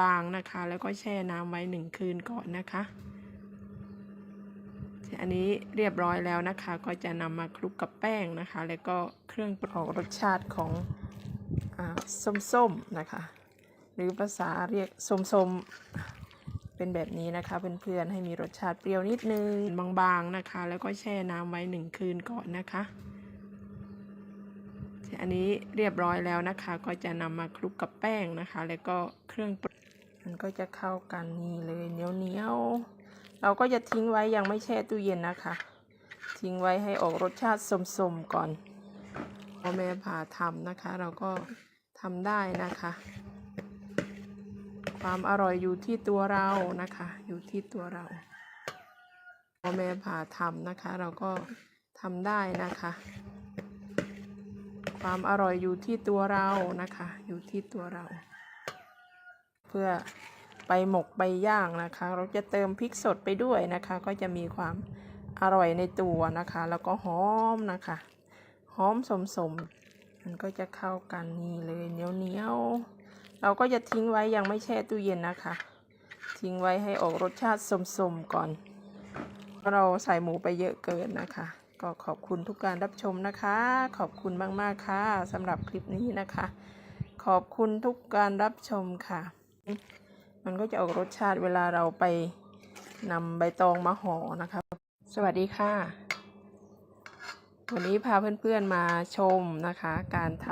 บางๆนะคะ แล้วก็แช่น้ำไว้หนึ่งคืนก่อนนะคะ อันนี้เรียบร้อยแล้วนะคะ ก็จะนำมาคลุกกับแป้งนะคะ แล้วก็เครื่องประกอบรสชาติของอส้มๆนะคะ หรือภาษาเรียกส้มๆเป็นแบบนี้นะคะเพื่อนๆให้มีรสชาติเปรี้ยวนิดนึงบางๆนะคะ แล้วก็แช่น้ำไว้หนึ่งคืนก่อนนะคะ อันนี้เรียบร้อยแล้วนะคะ ก็จะนำมาคลุกกับแป้งนะคะ แล้วก็เครื่องปรุงมันก็จะเข้ากันนี่เลยเหนียวเหนียวเราก็จะทิ้งไว้ยังไม่แช่ตู้เย็นนะคะ ทิ้งไว้ให้ออกรสชาติสมๆก่อนพ่อแม่พาทำนะคะ เราก็ทำได้นะคะ ความอร่อยอยู่ที่ตัวเรานะคะ อยู่ที่ตัวเราพ่อแม่พาทำนะคะ เราก็ทำได้นะคะ ความอร่อยอยู่ที่ตัวเรานะคะ อยู่ที่ตัวเรา เพื่อไปหมกไปย่างนะคะ เราจะเติมพริกสดไปด้วยนะคะ ก็จะมีความอร่อยในตัวนะคะ แล้วก็หอมนะคะหอมสมสมมันก็จะเข้ากันนี่เลยเหนียวเหนียวเราก็จะทิ้งไว้ยังไม่แช่ตู้เย็นนะคะ ทิ้งไว้ให้ออกรสชาติสมๆก่อนเพราะเราใส่หมูไปเยอะเกินนะคะ ก็ขอบคุณทุกการรับชมนะคะ ขอบคุณมาก ๆ ค่ะสำหรับคลิปนี้นะคะ ขอบคุณทุกการรับชมค่ะ มันก็จะออกรสชาติเวลาเราไปนำใบตองมาห่อนะคะ สวัสดีค่ะ วันนี้พาเพื่อน ๆ มาชมนะคะ การท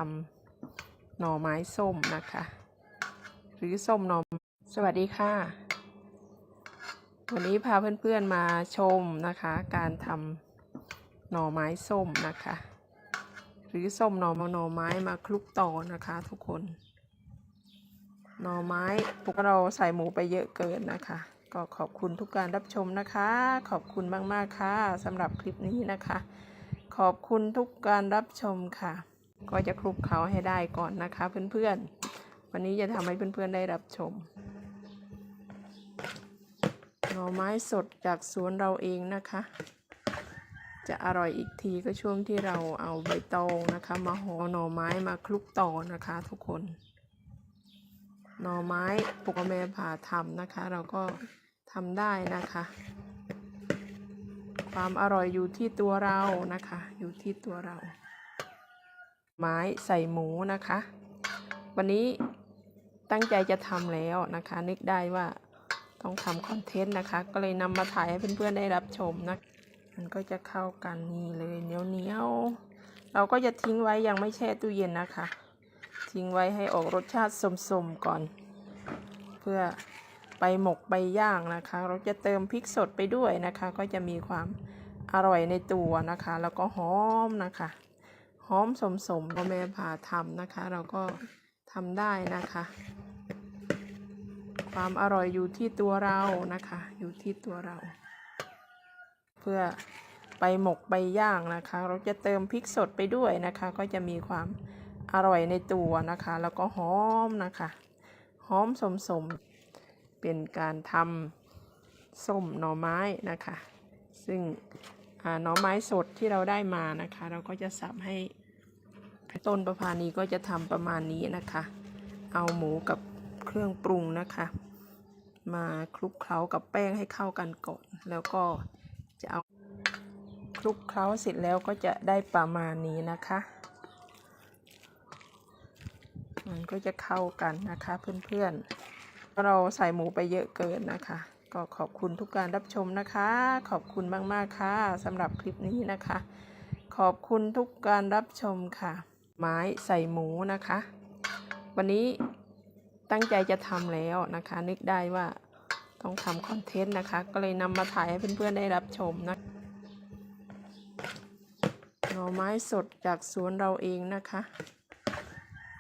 ำหน่อไม้ส้มนะคะ หรือส้มหน่อสวัสดีค่ะ วันนี้พาเพื่อน ๆ มาชมนะคะ การทำ หน่อไม้ส้มนะคะ หรือส้มหน่อหน่อไม้มาคลุกต่อนะคะทุกคน หน่อไม้พวกเราใส่หมูไปเยอะเกินนะคะ ก็ขอบคุณทุกการรับชมนะคะ ขอบคุณมากๆค่ะสำหรับคลิปนี้นะคะ ขอบคุณทุกการรับชมค่ะ ก็จะคลุกเขาให้ได้ก่อนนะคะ เพื่อนๆ วันนี้จะทำให้เพื่อนๆได้รับชมหน่อไม้สดจากสวนเราเองนะคะ จะอร่อยอีกทีก็ช่วงที่เราเอาใบตองนะคะ มาห่อหน่อไม้มาคลุกต่อนะคะทุกคน หน่อไม้ปกแม่ผ่าทำนะคะ เราก็ทำได้นะคะ ความอร่อยอยู่ที่ตัวเรานะคะ อยู่ที่ตัวเรา ไม้ใส่หมูนะคะ วันนี้ตั้งใจจะทำแล้วนะคะ นึกได้ว่าต้องทำคอนเทนต์นะคะ ก็เลยนำมาถ่ายให้เพื่อนๆได้รับชมนะ มันก็จะเข้ากันนี่เลยเหนียวเหนียวเราก็จะทิ้งไว้ยังไม่แช่ตู้เย็นนะคะ ทิ้งไว้ให้ออกรสชาติสมๆก่อน เพื่อไปหมกไปย่างนะคะ เราจะเติมพริกสดไปด้วยนะคะ ก็จะมีความอร่อยในตัวนะคะ แล้วก็หอมนะคะหอมสมสมๆพ่อแม่พาทำนะคะ เราก็ทำได้นะคะ ความอร่อยอยู่ที่ตัวเรานะคะ อยู่ที่ตัวเรา เพื่อไปหมกไปย่างนะคะ เราจะเติมพริกสดไปด้วยนะคะ ก็จะมีความอร่อยในตัวนะคะ แล้วก็หอมนะคะหอมสมสมเป็นการทำส้มหน่อไม้นะคะ ซึ่งหน่อไม้สดที่เราได้มานะคะ เราก็จะสับให้ต้นประพานีก็จะทำประมาณนี้นะคะ เอาหมูกับเครื่องปรุงนะคะ มาคลุกเคล้ากับแป้งให้เข้ากันก่อนแล้วก็ คลุกเคล้าเสร็จแล้วก็จะได้ประมาณนี้นะคะ มันก็จะเข้ากันนะคะเพื่อนๆ เราใส่หมูไปเยอะเกินนะคะ ก็ขอบคุณทุกการรับชมนะคะ ขอบคุณมากๆค่ะสำหรับคลิปนี้นะคะ ขอบคุณทุกการรับชมค่ะ ไม้ใส่หมูนะคะ วันนี้ตั้งใจจะทำแล้วนะคะ นึกได้ว่าต้องทำคอนเทนต์นะคะ ก็เลยนำมาถ่ายให้เพื่อนๆได้รับชมนะ ไม้สดจากสวนเราเองนะคะ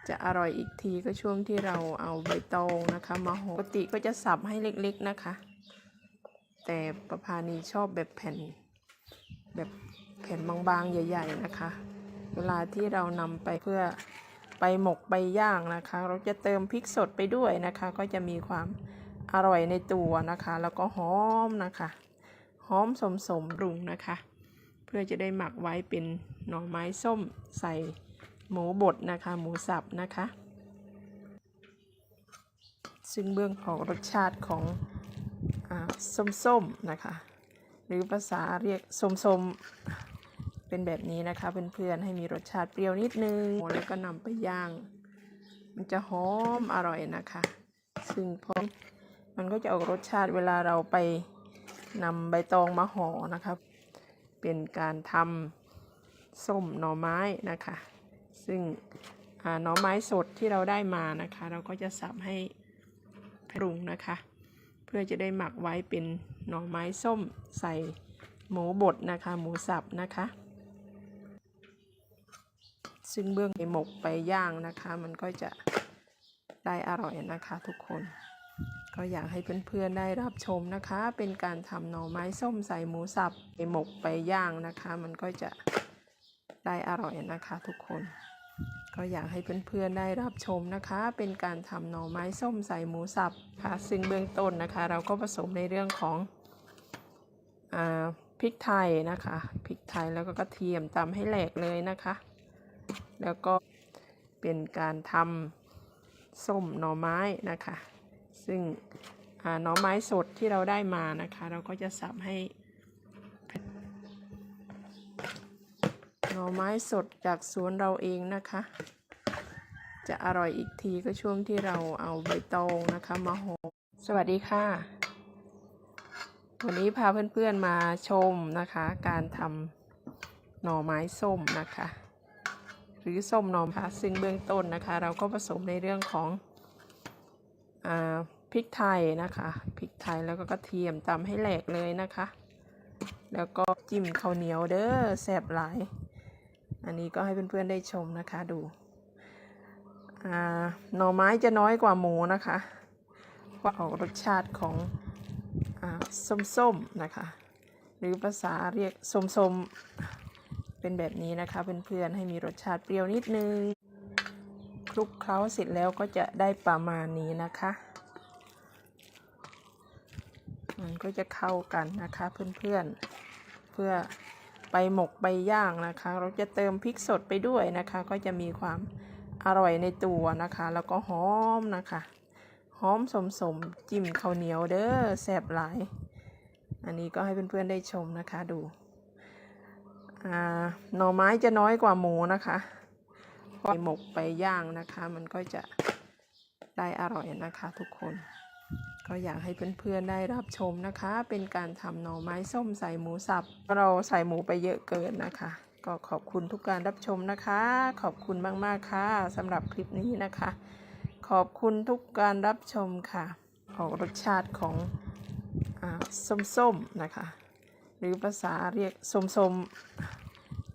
จะอร่อยอีกทีก็ช่วงที่เราเอาใบตองนะคะมาห่อปกติก็จะสับให้เล็กๆนะคะ แต่ประพานีชอบแบบแผ่นแบบแผ่นบางๆ ใหญ่ ๆนะคะ เวลาที่เรานำไปเพื่อไปหมกไปย่างนะคะ เราจะเติมพริกสดไปด้วยนะคะ ก็จะมีความอร่อยในตัวนะคะ แล้วก็หอมนะคะ หอมสมสมรุงนะคะ พื่อจะได้หมักไว้เป็นหน่อไม้ส้มใส่หมูบดนะคะ หมูสับนะคะ ซึ่งเบื้องของรสชาติของอาส้มๆนะคะ หรือภาษาเรียกส้มๆ เป็นแบบนี้นะคะเพื่อนๆให้มีรสชาติเปรี้ยวนิดนึงแล้วก็นำไปย่าง มันจะหอมอร่อยนะคะ ซึ่งพอมันก็จะออกรสชาติเวลาเราไปนำใบตองมาห่อนะครับ เป็นการทำส้มหน่อไม้นะคะ ซึ่งหน่อไม้สดที่เราได้มานะคะ เราก็จะสับให้ปรุงนะคะ เพื่อจะได้หมักไว้เป็นหน่อไม้ส้มใส่หมูบดนะคะ หมูสับนะคะ ซึ่งเบื้องในหมกไปย่างนะคะ มันก็จะได้อร่อยนะคะทุกคน ก็อยากให้เพื่อนๆได้รับชมนะคะ เป็นการทำหน่อไม้ส้มใส่หมูสับในหมกไปย่างนะคะ มันก็จะได้อร่อยนะคะทุกคน ก็อยากให้เพื่อนๆได้รับชมนะคะ เป็นการทำหน่อไม้ส้มใส่หมูสับค่ะซึ่งเบื้องต้นนะคะ เราก็ผสมในเรื่องของอาพริกไทยนะคะพริกไทยแล้วก็กระเทียมตำให้แหลกเลยนะคะ แล้วก็เป็นการทำส้มหน่อไม้นะคะ ซึ่งหน่อไม้สดที่เราได้มานะคะ เราก็จะสับให้หน่อไม้สดจากสวนเราเองนะคะ จะอร่อยอีกทีก็ช่วงที่เราเอาใบตองนะคะมาห่อสวัสดีค่ะ วันนี้พาเพื่อนๆมาชมนะคะ การทำหน่อไม้ส้มนะคะ หรือส้มหน่อค่ะซึ่งเบื้องต้นนะคะ เราก็ผสมในเรื่องของ พริกไทยนะคะพริกไทยแล้วก็กระเทียมตำให้แหลกเลยนะคะ แล้วก็จิ้มข้าวเหนียวเด้อแซ่บหลายอันนี้ก็ให้เพื่อนๆได้ชมนะคะดูหน่อไม้จะน้อยกว่าหมูนะคะเพราะออกรสชาติของอส้มๆนะคะ หรือภาษาเรียกส้มๆเป็นแบบนี้นะคะเพื่อนๆให้มีรสชาติเปรี้ยวนิดนึง คลุกเคล้าเสร็จแล้วก็จะได้ประมาณนี้นะคะ มันก็จะเข้ากันนะคะเพื่อนๆ เพื่อไปหมกไปย่างนะคะ เราจะเติมพริกสดไปด้วยนะคะ ก็จะมีความอร่อยในตัวนะคะ แล้วก็หอมนะคะ หอมสมสมๆจิ้มข้าวเหนียวเด้อแซ่บหลาย อันนี้ก็ให้เพื่อนๆได้ชมนะคะดูอ่าหน่อไม้จะน้อยกว่าหมูนะคะ เพราะหมกไปย่างนะคะ มันก็จะได้อร่อยนะคะทุกคน ก็อยากให้เพื่อนๆได้รับชมนะคะ เป็นการทำหน่อไม้ส้มใส่หมูสับ เราใส่หมูไปเยอะเกินนะคะ ก็ขอบคุณทุกการรับชมนะคะ ขอบคุณมากๆค่ะสำหรับคลิปนี้นะคะ ขอบคุณทุกการรับชมค่ะ ออกรสชาติของอส้มๆนะคะ หรือภาษาเรียกส้มๆ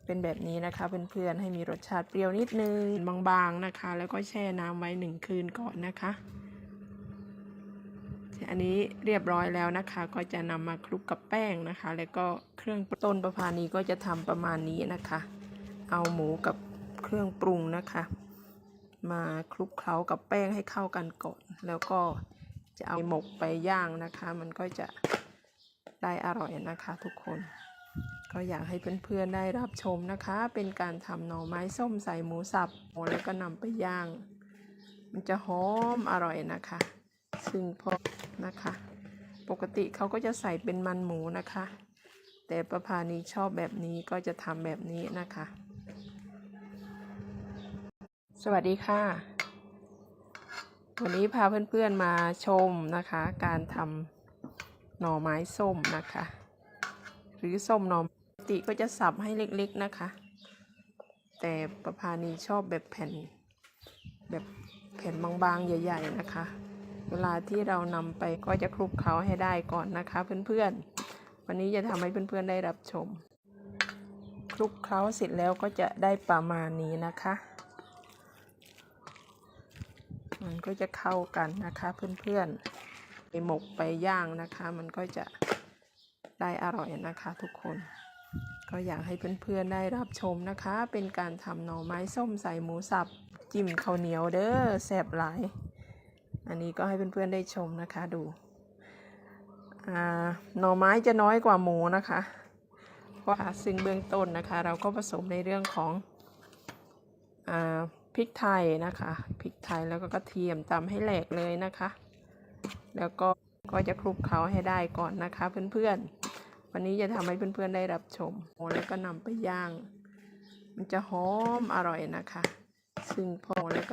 เป็นแบบนี้นะคะเพื่อนๆให้มีรสชาติเปรี้ยวนิดนึงบางๆนะคะ แล้วก็แช่น้ำไว้หนึ่งคืนก่อนนะคะอันนี้เรียบร้อยแล้วนะคะ ก็จะนำมาคลุกกับแป้งนะคะ แล้วก็เครื่องต้นประพานี้ก็จะทำประมาณนี้นะคะ เอาหมูกับเครื่องปรุงนะคะ มาคลุกเคล้ากับแป้งให้เข้ากันก่อนแล้วก็จะเอาหมกไปย่างนะคะ มันก็จะได้อร่อยนะคะทุกคน ก็อยากให้เพื่อนๆได้รับชมนะคะ เป็นการทำหน่อไม้ส้มใส่หมูสับแล้วก็นำไปย่าง มันจะหอมอร่อยนะคะ ซึ่งพอนะคะ ปกติเขาก็จะใส่เป็นมันหมูนะคะ แต่ประพานีชอบแบบนี้ก็จะทำแบบนี้นะคะ สวัสดีค่ะ วันนี้พาเพื่อนๆมาชมนะคะ การทำหน่อไม้ส้มนะคะ หรือส้มหน่อ ติก็จะสับให้เล็กๆนะคะ แต่ประพานีชอบแบบแผ่นแบบแผ่นบางๆ ใหญ่ ๆ นะคะ เวลาที่เรานำไปก็จะคลุกเคล้าให้ได้ก่อนนะคะเพื่อนๆ วันนี้จะทำให้เพื่อนๆได้รับชม คลุกเคล้าเสร็จแล้วก็จะได้ประมาณนี้นะคะ มันก็จะเข้ากันนะคะเพื่อนๆ ไปหมกไปย่างนะคะ มันก็จะได้อร่อยนะคะทุกคน ก็อยากให้เพื่อนๆได้รับชมนะคะ เป็นการทำหน่อไม้ส้มใส่หมูสับจิ้มข้าวเหนียวเด้อแซ่บหลาย อันนี้ก็ให้เพื่อนๆได้ชมนะคะดูอ่าหน่อไม้จะน้อยกว่าหมูนะคะเพราซึ่งเบื้องต้นนะคะ เราก็ผสมในเรื่องของอาพริกไทยนะคะพริกไทยแล้วก็กระเทียมตำให้แหลกเลยนะคะ แล้วก็ก็จะคลุกเคล้าให้ได้ก่อนนะคะเพื่อนๆ วันนี้จะทำให้เพื่อนๆได้รับชมโอ้แล้วก็นำไปย่าง มันจะหอมอร่อยนะคะ ซึ่งพอแล้วก็